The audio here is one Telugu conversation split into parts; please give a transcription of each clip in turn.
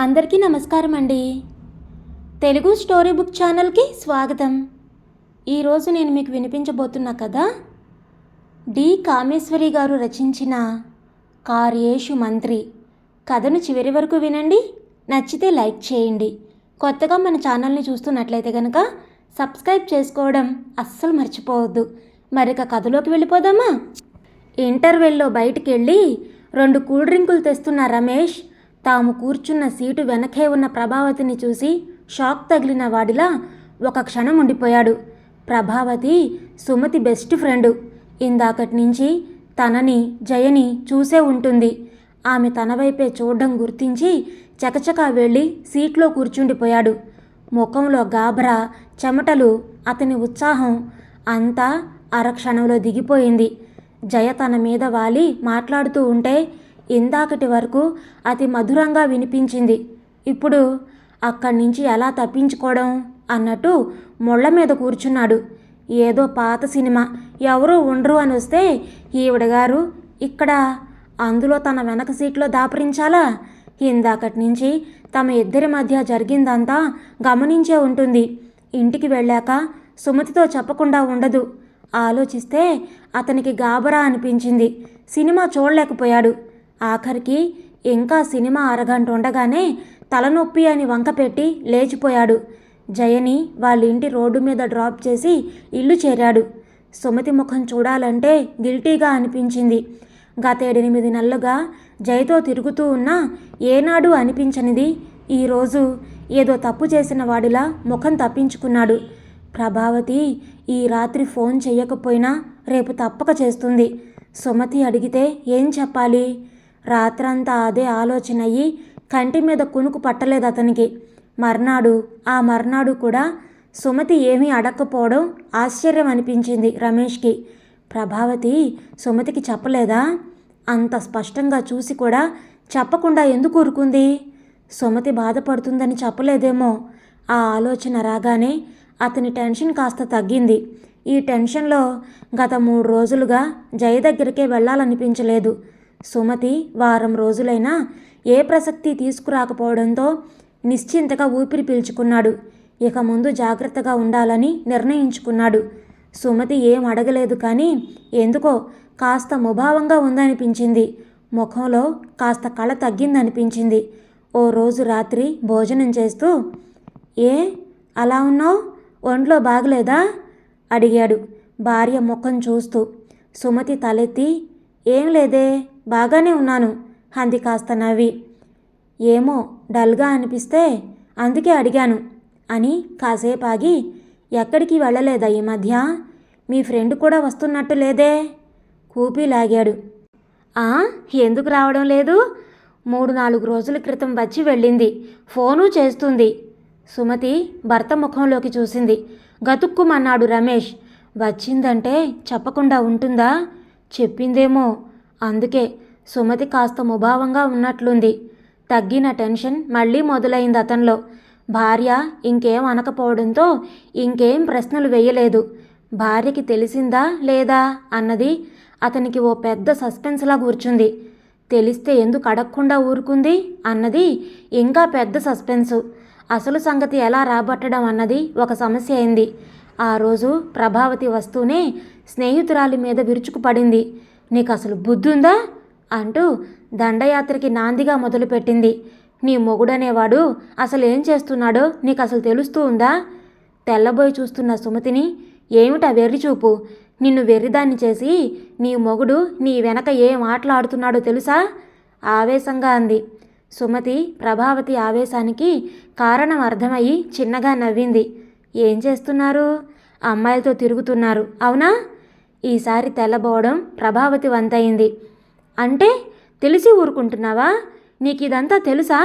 అందరికీ నమస్కారం అండి. తెలుగు స్టోరీ బుక్ ఛానల్కి స్వాగతం. ఈరోజు నేను మీకు వినిపించబోతున్న కథ డి. కామేశ్వరి గారు రచించిన కార్యేషు మంత్రి. కథను చివరి వరకు వినండి నచ్చితే లైక్ చేయండి. కొత్తగా మన ఛానల్ని చూస్తున్నట్లయితే కనుక సబ్స్క్రైబ్ చేసుకోవడం అస్సలు మర్చిపోవద్దు. మరిక కథలోకి వెళ్ళిపోదామా? ఇంటర్వెల్లో బయటికి వెళ్ళి రెండు కూల్ డ్రింకులు తెస్తున్న రమేష్ తాము కూర్చున్న సీటు వెనకే ఉన్న ప్రభావతిని చూసి షాక్ తగిలిన వాడిలా ఒక క్షణం ఉండిపోయాడు. Prabhavati Sumati best friend. ఇందాకటి నుంచి తనని జయని చూసే ఉంటుంది. ఆమె తన వైపే చూడడం గుర్తించి చకచకా వెళ్ళి సీట్లో కూర్చుండిపోయాడు. ముఖంలో గాబరా చెమటలు అతని ఉత్సాహం అంతా అరక్షణంలో దిగిపోయింది. జయ తన మీద వాలి మాట్లాడుతూ ఉంటే ఇందాకటి వరకు అతి మధురంగా వినిపించింది. ఇప్పుడు అక్కడి నుంచి ఎలా తప్పించుకోవడం అన్నట్టు ముళ్ళ మీద కూర్చున్నాడు. ఏదో పాత సినిమా ఎవరూ ఉండరు అని వస్తే ఈవిడ గారు ఇక్కడ అందులో తన వెనక సీట్లో దాపరించాలా? ఇందాకటి నుంచి తమ ఇద్దరి మధ్య జరిగిందంతా గమనించే ఉంటుంది. ఇంటికి వెళ్ళాక సుమతితో చెప్పకుండా ఉండదు. ఆలోచిస్తే అతనికి గాబరా అనిపించింది. సినిమా చూడలేకపోయాడు. ఆఖరికి ఇంకా సినిమా అరగంట ఉండగానే తలనొప్పి అని వంకపెట్టి లేచిపోయాడు. జయని వాళ్ళ ఇంటి రోడ్డు మీద డ్రాప్ చేసి ఇల్లు చేరాడు. సుమతి ముఖం చూడాలంటే గిల్టీగా అనిపించింది. గతేడెనిమిది నెలలుగా జయతో తిరుగుతూ ఉన్నా ఏనాడు అనిపించనిది. ఈరోజు ఏదో తప్పు చేసిన వాడిలా ముఖం తప్పించుకున్నాడు. ప్రభావతి ఈ రాత్రి ఫోన్ చేయకపోయినా రేపు తప్పక చేస్తుంది. సుమతి అడిగితే ఏం చెప్పాలి? రాత్రంతా అదే ఆలోచన అయ్యి కంటి మీద కునుకు పట్టలేదు అతనికి. మర్నాడు ఆ మర్నాడు కూడా సుమతి ఏమీ అడక్కపోవడం ఆశ్చర్యం అనిపించింది రమేష్కి. ప్రభావతి సుమతికి చెప్పలేదా? అంత స్పష్టంగా చూసి కూడా చెప్పకుండా ఎందుకు ఊరుకుంది? సుమతి బాధపడుతుందని చెప్పలేదేమో. ఆ ఆలోచన రాగానే అతని టెన్షన్ కాస్త తగ్గింది. ఈ టెన్షన్లో గత మూడు రోజులుగా జయ దగ్గరికే వెళ్ళాలనిపించలేదు. సుమతి వారం రోజులైనా ఏ ప్రసక్తి తీసుకురాకపోవడంతో నిశ్చింతగా ఊపిరి పీల్చుకున్నాడు. ఇక ముందు జాగ్రత్తగా ఉండాలని నిర్ణయించుకున్నాడు. సుమతి ఏం అడగలేదు కానీ ఎందుకో కాస్త ముభావంగా ఉందనిపించింది. ముఖంలో కాస్త కళ తగ్గిందనిపించింది. ఓ రోజు రాత్రి భోజనం చేస్తూ ఏ? అలా ఉన్నావు? ఒంట్లో బాగలేదా? అడిగాడు భార్య ముఖం చూస్తూ. సుమతి తలెత్తి ఏం లేదే? బాగానే ఉన్నాను. అంది కాస్త నవ్వి. ఏమో డల్గా అనిపిస్తే అందుకే అడిగాను అని కాసేపు ఆగి ఎక్కడికి వెళ్ళలేదా ఈ మధ్య? మీ ఫ్రెండ్ కూడా వస్తున్నట్టు లేదే? కూపీ లాగాడు. ఆ ఎందుకు రావడం లేదు? మూడు నాలుగు రోజుల క్రితం వచ్చి వెళ్ళింది. ఫోను చేస్తుంది. సుమతి భర్త ముఖంలోకి చూసింది. గతుక్కుమన్నాడు రమేష్. వచ్చిందంటే చెప్పకుండా ఉంటుందా? చెప్పిందేమో. అందుకే సుమతి కాస్త ముభావంగా ఉన్నట్లుంది. తగ్గిన టెన్షన్ మళ్ళీ మొదలైంది అతనిలో. భార్య ఇంకేం అనకపోవడంతో ఇంకేం ప్రశ్నలు వేయలేదు. భార్యకి తెలిసిందా లేదా అన్నది అతనికి ఓ పెద్ద సస్పెన్స్లా కూర్చుంది. తెలిస్తే ఎందుకు అడగకుండా ఊరుకుంది అన్నది ఇంకా పెద్ద సస్పెన్సు. అసలు సంగతి ఎలా రాబట్టడం అన్నది ఒక సమస్య అయింది. ఆ రోజు ప్రభావతి వస్తూనే స్నేహితురాలి మీద విరుచుకుపడింది. నీకు అసలు బుద్ధుందా? అంటూ దండయాత్రకి నాందిగా మొదలుపెట్టింది. నీ మొగుడనేవాడు అసలేం చేస్తున్నాడో నీకు అసలు తెలుస్తూ ఉందా? తెల్లబోయి చూస్తున్న సుమతిని ఏమిటా వెర్రిచూపు? నిన్ను వెర్రిదాన్ని చేసి నీ మొగుడు నీ వెనక ఏం ఆటలాడుతున్నాడో తెలుసా? ఆవేశంగా అంది. సుమతి ప్రభావతి ఆవేశానికి కారణం అర్థమయ్యి చిన్నగా నవ్వింది. ఏం చేస్తున్నారు? అమ్మాయిలతో తిరుగుతున్నారు అవునా? ఈసారి తెల్లబోవడం ప్రభావతి వంతయింది. అంటే తెలిసి ఊరుకుంటున్నావా? నీకు ఇదంతా తెలుసా?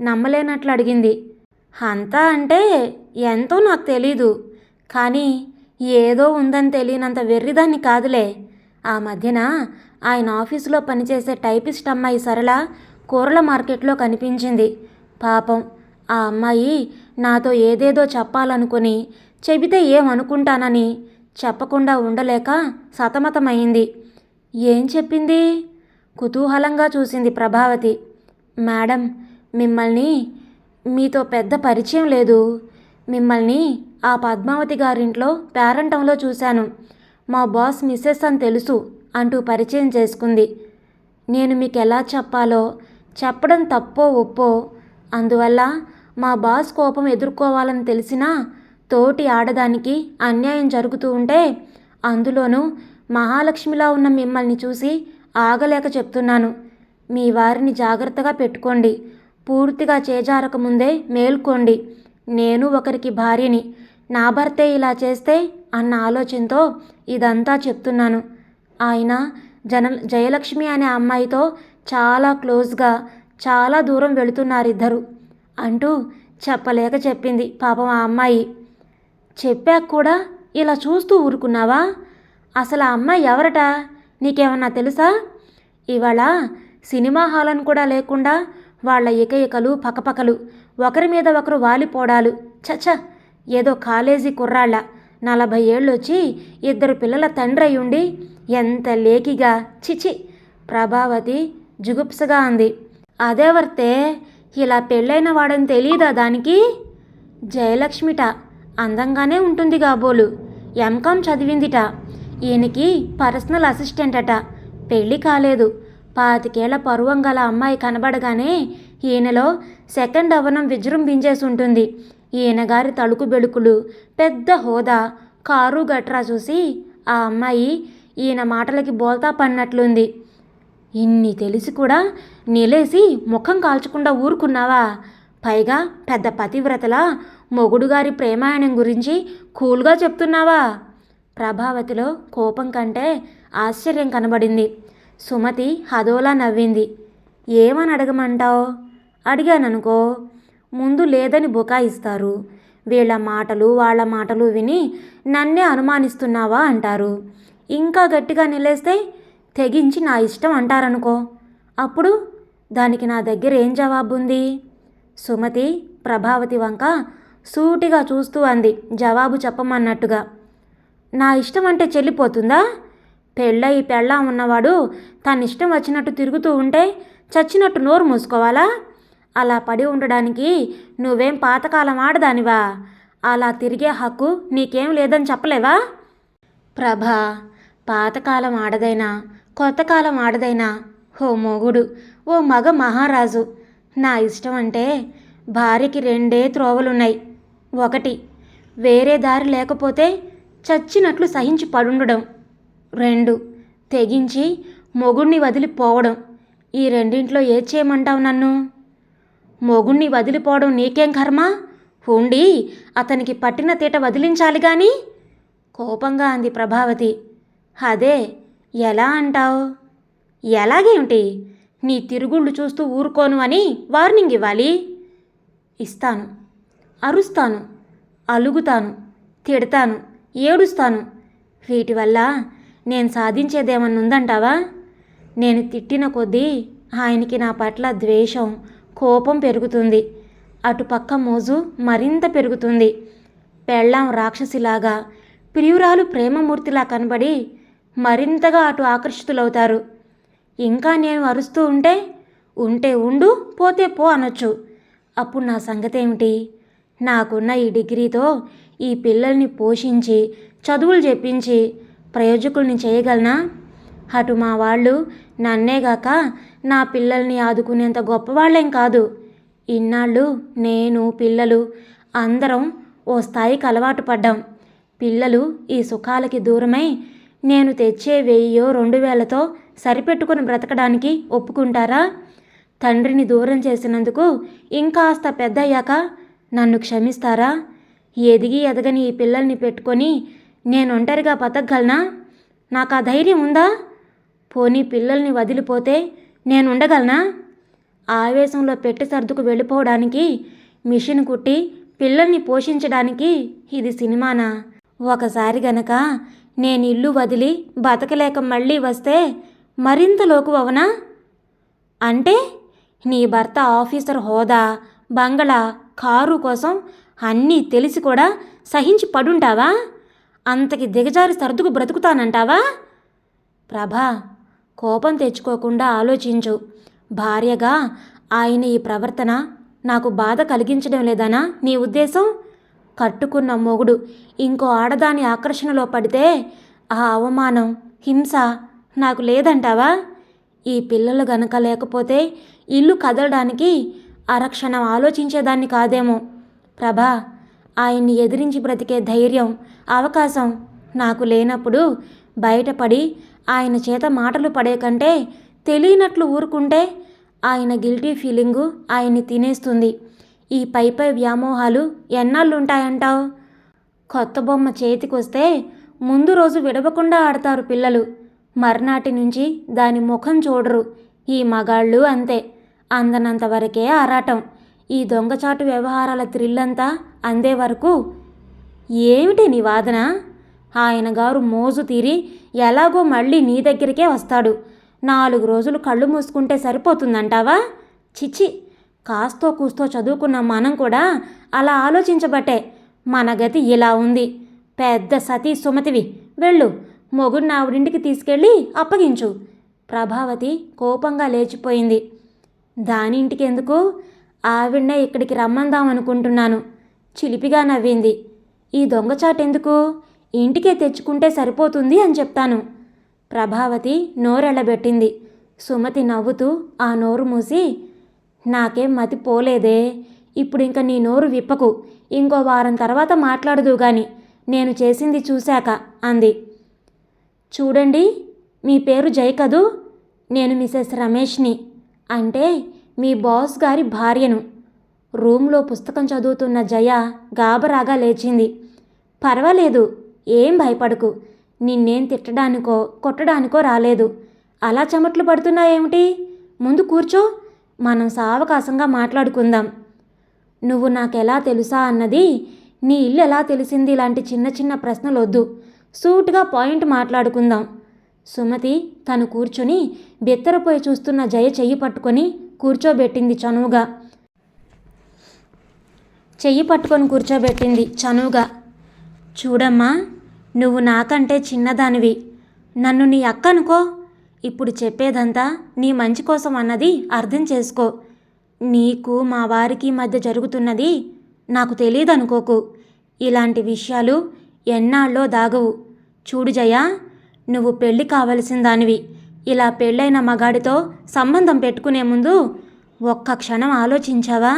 నమ్మలేనట్లు అడిగింది. అంతా అంటే ఎంతో నాకు తెలీదు. కానీ ఏదో ఉందని తెలియనంత వెర్రిదాన్ని కాదులే. ఆ మధ్యన ఆయన ఆఫీసులో పనిచేసే టైపిస్ట్ అమ్మాయి సరళ కూరల మార్కెట్లో కనిపించింది. పాపం ఆ అమ్మాయి నాతో ఏదేదో చెప్పాలనుకుని చెబితే ఏమనుకుంటానని చెప్పకుండా ఉండలేక సతమతమైంది. ఏం చెప్పింది? కుతూహలంగా చూసింది ప్రభావతి. మేడం మిమ్మల్ని మీతో పెద్ద పరిచయం లేదు. మిమ్మల్ని ఆ పద్మావతి గారింట్లో పేరంటంలో చూశాను. మా బాస్ మిస్సెస్ అని తెలుసు అంటూ పరిచయం చేసుకుంది. నేను మీకు ఎలా చెప్పాలో చెప్పడం తప్పో ఒప్పో అందువల్ల మా బాస్ కోపం ఎదుర్కోవాలని తెలిసినా తోటి ఆడదానికి అన్యాయం జరుగుతూ ఉంటే అందులోనూ మహాలక్ష్మిలా ఉన్న మిమ్మల్ని చూసి ఆగలేక చెప్తున్నాను. మీ వారిని జాగ్రత్తగా పెట్టుకోండి. పూర్తిగా చేజారక ముందే మేల్కోండి. నేను ఒకరికి భార్యని. నా భర్తే ఇలా చేస్తే అన్న ఆలోచనతో ఇదంతా చెప్తున్నాను. ఆయన జన జయలక్ష్మి అనే అమ్మాయితో చాలా క్లోజ్గా చాలా దూరం వెళుతున్నారిద్దరు అంటూ చెప్పలేక చెప్పింది పాపం ఆ అమ్మాయి. చెప్పాక కూడా ఇలా చూస్తూ ఊరుకున్నావా? అసలు ఆ అమ్మాయి ఎవరట? నీకేమన్నా తెలుసా? ఇవాళ సినిమా హాల్ అని కూడా లేకుండా వాళ్ళ ఇకయికలు పకపకలు. ఒకరి మీద ఒకరు వాలిపోడాలు. చచ్చ ఏదో కాలేజీ కుర్రాళ్ళ. నలభై ఏళ్ళు వచ్చి ఇద్దరు పిల్లల తండ్రి ఉండి ఎంత లేకిగా. చిచి ప్రభావతి జుగుప్సగా అంది. అదేవర్తే ఇలా పెళ్ళైన వాడని తెలీదా దానికి? జయలక్ష్మిట. అందంగానే ఉంటుంది కాబోలు ఎంకామ్ చదివిందిట. ఈయనకి పర్సనల్ అసిస్టెంట్ అట. పెళ్ళి కాలేదు. పాతికేళ్ళ పరువం గల అమ్మాయి కనబడగానే ఈయనలో సెకండ్ అవనం విజృంభించేసి ఉంటుంది. ఈయన గారి తలుకు బెడుకులు పెద్ద హోదా కారు గట్రా చూసి ఆ అమ్మాయి ఈయన మాటలకి బోల్తా పడినట్లుంది. ఇన్ని తెలిసి కూడా నిలేసి ముఖం కాల్చకుండా ఊరుకున్నావా? పైగా పెద్ద పతివ్రతలా మొగుడుగారి ప్రేమాయణం గురించి కూల్గా చెప్తున్నావా? ప్రభావతిలో కోపం కంటే ఆశ్చర్యం కనబడింది. సుమతి హదోలా నవ్వింది. ఏమని అడగమంటావు? అడిగాననుకో ముందు లేదని బుకాయిస్తారు. వీళ్ళ మాటలు వాళ్ళ మాటలు విని నన్నే అనుమానిస్తున్నావా అంటారు. ఇంకా గట్టిగా నిలేస్తే తెగించి నా ఇష్టం అంటారనుకో. అప్పుడు దానికి నా దగ్గర ఏం జవాబు ఉంది సుమతి ప్రభావతి వంక సూటిగా చూస్తూ అంది జవాబు చెప్పమన్నట్టుగా. నా ఇష్టం అంటే చెల్లిపోతుందా? పెళ్ళై పెళ్ళా ఉన్నవాడు తన ఇష్టం వచ్చినట్టు తిరుగుతూ ఉంటే చచ్చినట్టు నోరు మూసుకోవాలా? అలా పడి ఉండడానికి నువ్వేం పాతకాలం ఆడదానివా? అలా తిరిగే హక్కు నీకేం లేదని చెప్పలేవా? ప్రభా పాతకాలం ఆడదైనా కొత్త కాలం ఆడదైనా ఓ మొగుడు ఓ మగ మహారాజు నా ఇష్టం అంటే భార్యకి రెండే త్రోవలున్నాయి. ఒకటి వేరే దారి లేకపోతే చచ్చినట్లు సహించి పడుండడం. రెండు తెగించి మొగుణ్ణి వదిలిపోవడం. ఈ రెండింట్లో ఏ చేయమంటావు నన్ను? మొగుణ్ణి వదిలిపోవడం నీకేం కర్మ? ఉండి అతనికి పట్టిన తీట వదిలించాలి గాని? కోపంగా అంది ప్రభావతి. అదే ఎలా అంటావు? ఎలాగేమిటి? నీ తిరుగుళ్ళు చూస్తూ ఊరుకోను అని వార్నింగ్ ఇవ్వాలి. ఇస్తాను. అరుస్తాను. అలుగుతాను. తిడతాను. ఏడుస్తాను. వీటి వల్ల నేను సాధించేదేమన్నా ఉందంటావా నేను తిట్టిన కొద్దీ ఆయనకి నా పట్ల ద్వేషం కోపం పెరుగుతుంది. అటుపక్క మోజు మరింత పెరుగుతుంది. పెళ్ళాం రాక్షసిలాగా ప్రియురాలు ప్రేమమూర్తిలా కనబడి మరింతగా అటు ఆకర్షితులవుతారు. ఇంకా నేను అరుస్తూ ఉంటే ఉంటే ఉండు పోతే పో అనొచ్చు. అప్పుడు నా సంగతి ఏమిటి నాకున్న ఈ డిగ్రీతో ఈ పిల్లల్ని పోషించి చదువులు చెప్పించి ప్రయోజకుల్ని చేయగలనా? అటు మా వాళ్ళు నన్నేగాక నా పిల్లల్ని ఆదుకునేంత గొప్పవాళ్ళేం కాదు. ఇన్నాళ్ళు నేను పిల్లలు అందరం ఓ స్థాయికి అలవాటు పడ్డాం. పిల్లలు ఈ సుఖాలకి దూరమై నేను తెచ్చే వెయ్యో రెండు వేలతో సరిపెట్టుకుని బ్రతకడానికి ఒప్పుకుంటారా? తండ్రిని దూరం చేసినందుకు ఇంకాస్త పెద్దయ్యాక నన్ను క్షమిస్తారా? ఎదిగి ఎదగని ఈ పిల్లల్ని పెట్టుకొని నేను ఒంటరిగా బతకగలనా? నాకు ఆ ధైర్యం ఉందా? పోనీ పిల్లల్ని వదిలిపోతే నేను ఉండగలనా? ఆవేశంలో పెట్టి సర్దుకు వెళ్ళిపోవడానికి మిషన్ కుట్టి పిల్లల్ని పోషించడానికి ఇది సినిమానా? ఒకసారి గనక నేను ఇల్లు వదిలి బతకలేక మళ్ళీ వస్తే మరింత లోకు అవనా అంటే నీ భర్త ఆఫీసర్ హోదా బంగళా కారు కోసం అన్నీ తెలిసి కూడా సహించి పడుంటావా? అంతకి దిగజారి సర్దుకు బ్రతుకుతానంటావా? ప్రభా కోపం తెచ్చుకోకుండా ఆలోచించు. భార్యగా ఆయన ఈ ప్రవర్తన నాకు బాధ కలిగించడం లేదనా నీ ఉద్దేశం? కట్టుకున్న మొగుడు ఇంకో ఆడదాని ఆకర్షణలో పడితే ఆ అవమానం హింస నాకు లేదంటావా? ఈ పిల్లలు గనక లేకపోతే ఇల్లు కదలడానికి అరక్షణం ఆలోచించేదాన్ని కాదేమో. ప్రభా ఆయన్ని ఎదిరించి బ్రతికే ధైర్యం అవకాశం నాకు లేనప్పుడు బయటపడి ఆయన చేత మాటలు పడే కంటే తెలియనట్లు ఊరుకుంటే ఆయన గిల్టీ ఫీలింగు ఆయన్ని తినేస్తుంది. ఈ పై పై వ్యామోహాలు ఎన్నాళ్ళు ఉంటాయంటావు కొత్త బొమ్మ చేతికొస్తే ముందు రోజు విడవకుండా ఆడతారు పిల్లలు. మర్నాటి నుంచి దాని ముఖం చూడరు. ఈ మగాళ్ళు అంతే. అందనంత వరకే ఆరాటం. ఈ దొంగచాటు వ్యవహారాల థ్రిల్లంతా అందే వరకు ఏమిటి నీ వాదన? ఆయన గారు మోజు తీరి ఎలాగో మళ్ళీ నీ దగ్గరికే వస్తాడు. నాలుగు రోజులు కళ్ళు మూసుకుంటే సరిపోతుందంటావా? చిచి కాస్తో కూస్తో చదువుకున్న మనం కూడా అలా ఆలోచించబట్టే మన గతి ఇలా ఉంది. పెద్ద సతీ సుమతివి వెళ్ళు. మొగుడిని ఆవిడింటికి తీసుకెళ్ళి అప్పగించు. ప్రభావతి కోపంగా లేచిపోయింది. దాని ఇంటికి ఎందుకు ఆవిడ్నే ఇక్కడికి రమ్మందాం అనుకుంటున్నాను. చిలిపిగా నవ్వింది. ఈ దొంగచాటెందుకు ఇంటికే తెచ్చుకుంటే సరిపోతుంది అని చెప్తాను. ప్రభావతి నోరెళ్ళబెట్టింది. సుమతి నవ్వుతూ ఆ నోరు మూసి నాకేం మతి పోలేదే. ఇప్పుడు ఇంక నీ నోరు విప్పకు. ఇంకో వారం తర్వాత మాట్లాడదు గాని నేను చేసింది చూశాక అంది. చూడండి మీ పేరు జై కదూ? నేను మిసెస్ రమేష్ని. అంటే మీ బాస్ గారి భార్యను. రూమ్లో పుస్తకం చదువుతున్న జయ గాబరాగా లేచింది. పర్వాలేదు ఏం భయపడకు. నిన్నేం తిట్టడానికో కొట్టడానికో రాలేదు. అలా చెమట్లు పడుతున్నాయేమిటి? ముందు కూర్చో మనం సావకాశంగా మాట్లాడుకుందాం. నువ్వు నాకెలా తెలుసా అన్నది నీ ఇల్లు ఎలా తెలిసింది ఇలాంటి చిన్న చిన్న ప్రశ్నలు వద్దు సూటుగా పాయింట్ మాట్లాడుకుందాం. సుమతి తను కూర్చొని బెత్తరపోయి చూస్తున్న జయ చెయ్యి పట్టుకొని కూర్చోబెట్టింది చనువుగా. చెయ్యి పట్టుకొని కూర్చోబెట్టింది చనువుగా. చూడమ్మా నువ్వు నాకంటే చిన్నదానివి. నన్ను నీ అక్క అనుకో ఇప్పుడు చెప్పేదంతా నీ మంచి కోసం అన్నది అర్థం చేసుకో. నీకు మా వారికి మధ్య జరుగుతున్నది నాకు తెలియదనుకోకు ఇలాంటి విషయాలు ఎన్నాళ్ళో దాగవు. చూడు జయ నువ్వు పెళ్ళి కావలసిన దానివి ఇలా పెళ్ళైన మగాడితో సంబంధం పెట్టుకునే ముందు ఒక్క క్షణం ఆలోచించావా?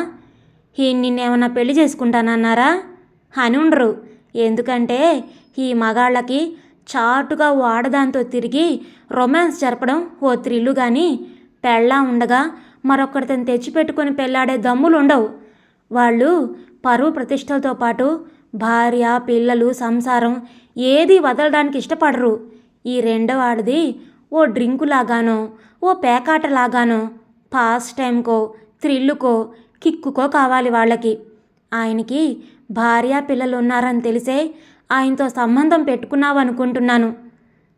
ఈ నిన్నేమన్నా పెళ్ళి చేసుకుంటానన్నారా? అని ఉండరు. ఎందుకంటే ఈ మగాళ్ళకి చాటుగా వాడదాంతో తిరిగి రొమాన్స్ జరపడం ఓ త్రిల్లు కానీ పెళ్ళా ఉండగా మరొకరితను తెచ్చిపెట్టుకొని పెళ్ళాడే దమ్ములు ఉండవు. వాళ్ళు పరువు ప్రతిష్టలతో పాటు భార్య పిల్లలు సంసారం ఏది వదలడానికి ఇష్టపడరు. ఈ రెండవ ఆడది ఓ డ్రింకు లాగానో ఓ పేకాట లాగానో పాస్ టైంకో థ్రిల్లుకో కిక్కుకో కావాలి వాళ్ళకి. ఆయనకి భార్య పిల్లలు ఉన్నారని తెలిసే ఆయనతో సంబంధం పెట్టుకున్నావనుకుంటున్నాను.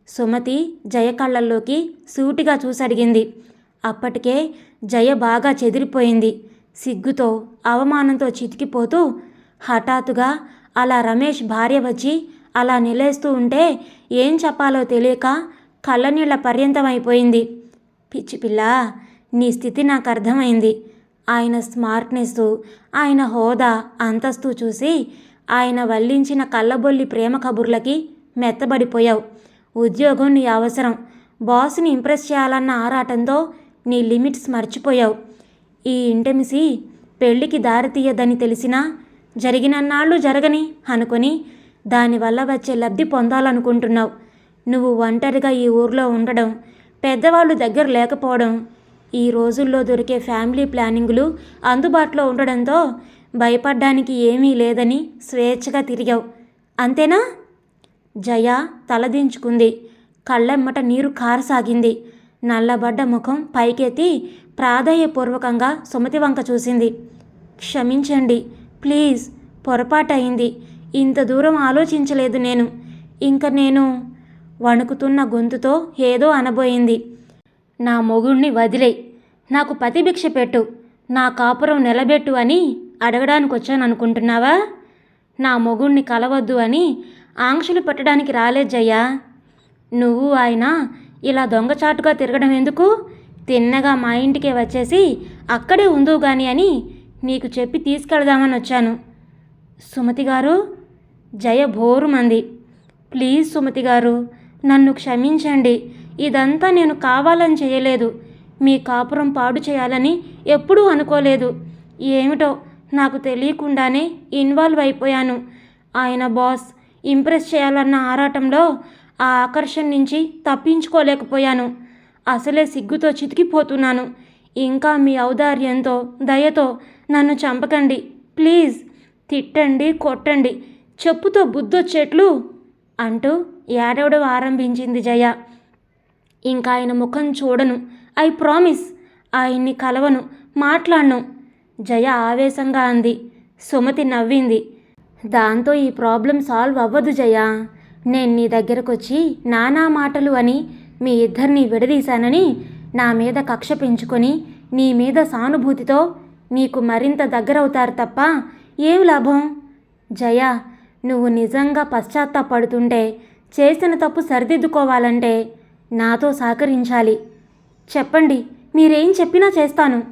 సుమతి జయ కళ్ళల్లోకి సూటిగా చూసడిగింది. అప్పటికే జయ బాగా చెదిరిపోయింది. సిగ్గుతో అవమానంతో చితికిపోతూ హఠాత్తుగా అలా రమేష్ భార్య వచ్చి అలా నిలేస్తూ ఉంటే ఏం చెప్పాలో తెలియక కళ్ళనీళ్ళ పర్యంతమైపోయింది పిచ్చి పిల్ల నీ స్థితి నాకు అర్థమైంది. ఆయన స్మార్ట్నెస్ ఆయన హోదా అంతస్తు చూసి ఆయన వల్లించిన కళ్ళబొల్లి ప్రేమ కబుర్లకి మెత్తబడిపోయావు. ఉద్యోగం నీ అవసరం. బాస్ని ఇంప్రెస్ చేయాలన్న ఆరాటంతో నీ లిమిట్స్ మర్చిపోయావు. ఈ ఇంటెమిసి పెళ్ళికి దారితీయదని తెలిసినా జరిగినన్నాళ్ళు జరగని అనుకొని దానివల్ల వచ్చే లబ్ధి పొందాలనుకుంటున్నావు. నువ్వు ఒంటరిగా ఈ ఊర్లో ఉండడం పెద్దవాళ్ళు దగ్గర లేకపోవడం ఈ రోజుల్లో దొరికే ఫ్యామిలీ ప్లానింగులు అందుబాటులో ఉండడంతో భయపడ్డానికి ఏమీ లేదని స్వేచ్ఛగా తిరిగావు. అంతేనా? జయ తలదించుకుంది. కళ్ళెమ్మట నీరు కారసాగింది. నల్లబడ్డ ముఖం పైకెత్తి ప్రాధాయపూర్వకంగా సుమతి వంక చూసింది. క్షమించండి ప్లీజ్ పొరపాటయింది. ఇంత దూరం ఆలోచించలేదు నేను. ఇంక నేను వణుకుతున్న గొంతుతో ఏదో అనబోయింది. నా మొగుణ్ణి వదిలే నాకు పతిభిక్ష పెట్టు. నా కాపురం నిలబెట్టు అని అడగడానికి వచ్చాను అనుకుంటున్నావా నా మొగుణ్ణి కలవద్దు అని ఆంక్షలు పెట్టడానికి రాలేజయ్యా. నువ్వు ఆయన ఇలా దొంగచాటుగా తిరగడం ఎందుకు? తిన్నగా మా ఇంటికే వచ్చేసి అక్కడే ఉందో గాని అని నీకు చెప్పి తీసుకెళదామని వచ్చాను సుమతి గారు జయ భోరుమంది. ప్లీజ్ సుమతి గారు నన్ను క్షమించండి. ఇదంతా నేను కావాలని చేయలేదు. మీ కాపురం పాడు చేయాలని ఎప్పుడూ అనుకోలేదు. ఏమిటో నాకు తెలియకుండానే ఇన్వాల్వ్ అయిపోయాను. ఆయన బాస్ ఇంప్రెస్ చేయాలన్న ఆరాటంలో ఆ ఆకర్షణ నుంచి తప్పించుకోలేకపోయాను. అసలే సిగ్గుతో చితికిపోతున్నాను. ఇంకా మీ ఔదార్యంతో దయతో నన్ను చంపకండి. ప్లీజ్ తిట్టండి కొట్టండి. చెప్పుతో బుద్ధొచ్చేట్లు అంటూ ఏడవడం ఆరంభించింది జయ. ఇంకా ఆయన ముఖం చూడను. ఐ ప్రామిస్ ఆయన్ని కలవను మాట్లాడను. జయ ఆవేశంగా అంది. సుమతి నవ్వింది. దాంతో ఈ ప్రాబ్లం సాల్వ్ అవ్వదు జయ. నేను నీ దగ్గరకు వచ్చి నానా మాటలు అని మీ ఇద్దరిని విడదీశానని నా మీద కక్ష పెంచుకొని నీ మీద సానుభూతితో నీకు మరింత దగ్గరవుతారు తప్ప ఏం లాభం? జయ నువ్వు నిజంగా పశ్చాత్తాపడుతుంటే చేసిన తప్పు సరిదిద్దుకోవాలంటే నాతో సహకరించాలి. చెప్పండి మీరేం చెప్పినా చేస్తాను.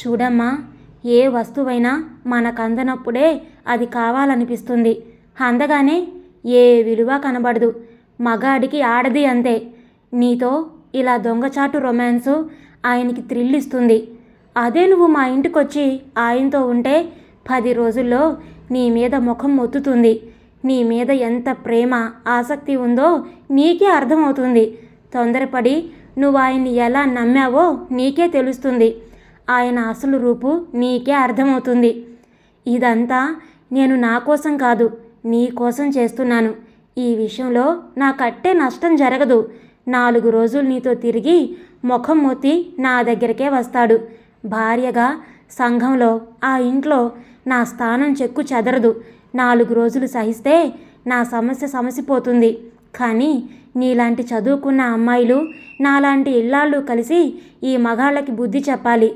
చూడమ్మా ఏ వస్తువైనా మనకు అందనప్పుడే అది కావాలనిపిస్తుంది. అందగానే ఏ విలువ కనబడదు. మగాడికి ఆడది అంతే. నీతో ఇలా దొంగచాటు రొమాన్సు ఆయనకి థ్రిల్ ఇస్తుంది అదే నువ్వు మా ఇంటికొచ్చి ఆయనతో ఉంటే పది రోజుల్లో నీ మీద ముఖం మొత్తుతుంది. నీ మీద ఎంత ప్రేమ ఆసక్తి ఉందో నీకే అర్థమవుతుంది. తొందరపడి నువ్వు ఆయన్ని ఎలా నమ్మావో నీకే తెలుస్తుంది. ఆయన అసలు రూపు నీకే అర్థమవుతుంది. ఇదంతా నేను నా కోసం కాదు నీ కోసం చేస్తున్నాను. ఈ విషయంలో నాకట్టే నష్టం జరగదు. నాలుగు రోజులు నీతో తిరిగి ముఖం మొత్తి నా దగ్గరికే వస్తాడు. భార్యగా సంఘంలో ఆ ఇంట్లో నా స్థానం చెక్కు చెదరదు. నాలుగు రోజులు సహిస్తే నా సమస్య సమసిపోతుంది. కానీ నీలాంటి చదువుకున్న అమ్మాయిలు నాలాంటి ఇల్లాళ్ళు కలిసి ఈ మగాళ్ళకి బుద్ధి చెప్పాలి.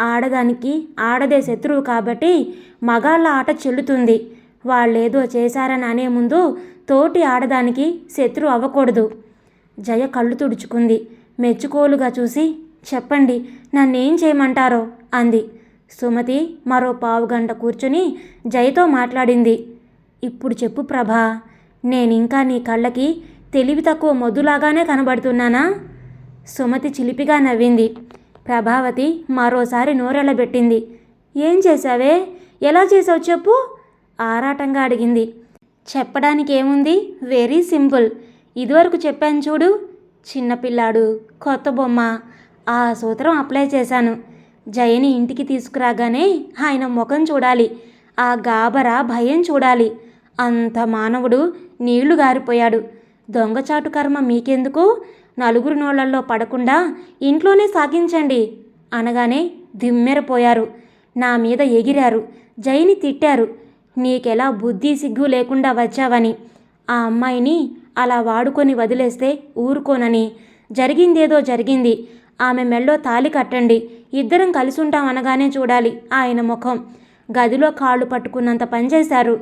ఆడదానికి ఆడదే శత్రువు కాబట్టి మగాళ్ళ ఆట చెల్లుతుంది. వాళ్ళేదో చేశారని అనే ముందు తోటి ఆడదానికి శత్రువు అవ్వకూడదు. జయ కళ్ళు తుడుచుకుంది. మెచ్చుకోలుగా చూసి చెప్పండి నన్నేం చేయమంటారో? అంది. సుమతి మరో పావుగంట కూర్చుని జయతో మాట్లాడింది. ఇప్పుడు చెప్పు ప్రభా నేనింకా నీ కళ్ళకి తెలివి తక్కువ మొద్దులాగానే కనబడుతున్నానా? సుమతి చిలిపిగా నవ్వింది. ప్రభావతి మరోసారి నోరెళ్ళబెట్టింది. ఏం చేశావే? ఎలా చేసావు చెప్పు? ఆరాటంగా అడిగింది. చెప్పడానికి ఏముంది వెరీ సింపుల్. ఇదివరకు చెప్పాను చూడు చిన్నపిల్లాడు కొత్త బొమ్మ ఆ సూత్రం అప్లై చేశాను. జయని ఇంటికి తీసుకురాగానే ఆయన ముఖం చూడాలి. ఆ గాబరా భయం చూడాలి. అంత మానవుడు నీళ్ళు గారిపోయాడు. దొంగచాటు కర్మ మీకెందుకు? నలుగురు నోళ్ళల్లో పడకుండా ఇంట్లోనే సాగించండి అనగానే దిమ్మెరపోయారు. నా మీద ఎగిరారు. జైని తిట్టారు. నీకెలా బుద్ధి సిగ్గు లేకుండా వచ్చావని. ఆ అమ్మాయిని అలా వాడుకొని వదిలేస్తే ఊరుకోనని. జరిగిందేదో జరిగింది. ఆమె మెళ్ళో తాలి కట్టండి. ఇద్దరం కలిసి ఉంటాం అనగానే చూడాలి ఆయన ముఖం. గదిలో కాళ్ళు పట్టుకున్నంత పనిచేశారు.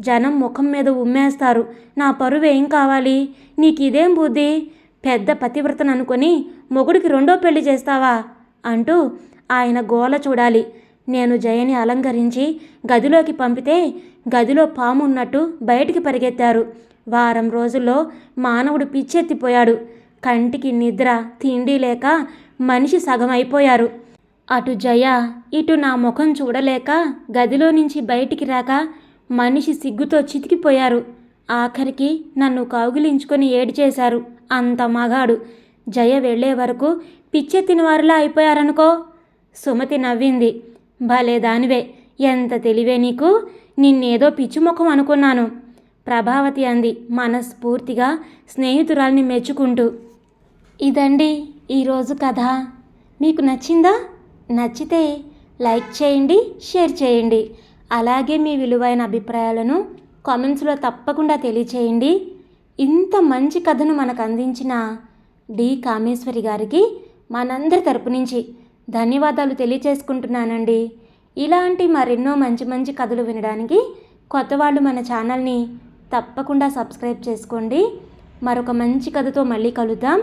జనం ముఖం మీద ఉమ్మేస్తారు. నా పరువు ఏం కావాలి? నీకు ఇదేం బుద్ధి? పెద్ద పతివ్రతననుకొని మొగుడికి రెండో పెళ్ళి చేస్తావా? అంటూ ఆయన గోల చూడాలి. నేను జయని అలంకరించి గదిలోకి పంపితే గదిలో పాము ఉన్నట్టు బయటికి పరిగెత్తారు. వారం రోజుల్లో మానవుడు పిచ్చెత్తిపోయాడు. కంటికి నిద్ర తిండి లేక మనిషి సగం అయిపోయారు అటు జయ ఇటు నా ముఖం చూడలేక గదిలో నుంచి బయటికి రాక మనిషి సిగ్గుతో చితికిపోయారు. ఆఖరికి నన్ను కౌగిలించుకొని ఏడిచేశారు. అంత మగాడు. జయ వెళ్ళే వరకు పిచ్చెత్తిన అయిపోయారనుకో? సుమతి నవ్వింది. భలే దానివే. ఎంత తెలివే నీకు? నిన్నేదో పిచ్చిముఖం అనుకున్నాను. ప్రభావతి అంది మనస్ఫూర్తిగా స్నేహితురాల్ని మెచ్చుకుంటూ. ఇదండి ఈరోజు కథ. మీకు నచ్చిందా? నచ్చితే లైక్ చేయండి షేర్ చేయండి. అలాగే మీ విలువైన అభిప్రాయాలను కామెంట్స్లో తప్పకుండా తెలియచేయండి. ఇంత మంచి కథను మనకు అందించిన డి కామేశ్వరి గారికి మనందరి తరపు నుంచి ధన్యవాదాలు తెలియచేసుకుంటున్నానండి. ఇలాంటి మరెన్నో మంచి మంచి కథలు వినడానికి కొత్త వాళ్ళు మన ఛానల్ని తప్పకుండా సబ్స్క్రైబ్ చేసుకోండి. మరొక మంచి కథతో మళ్ళీ కలుద్దాం.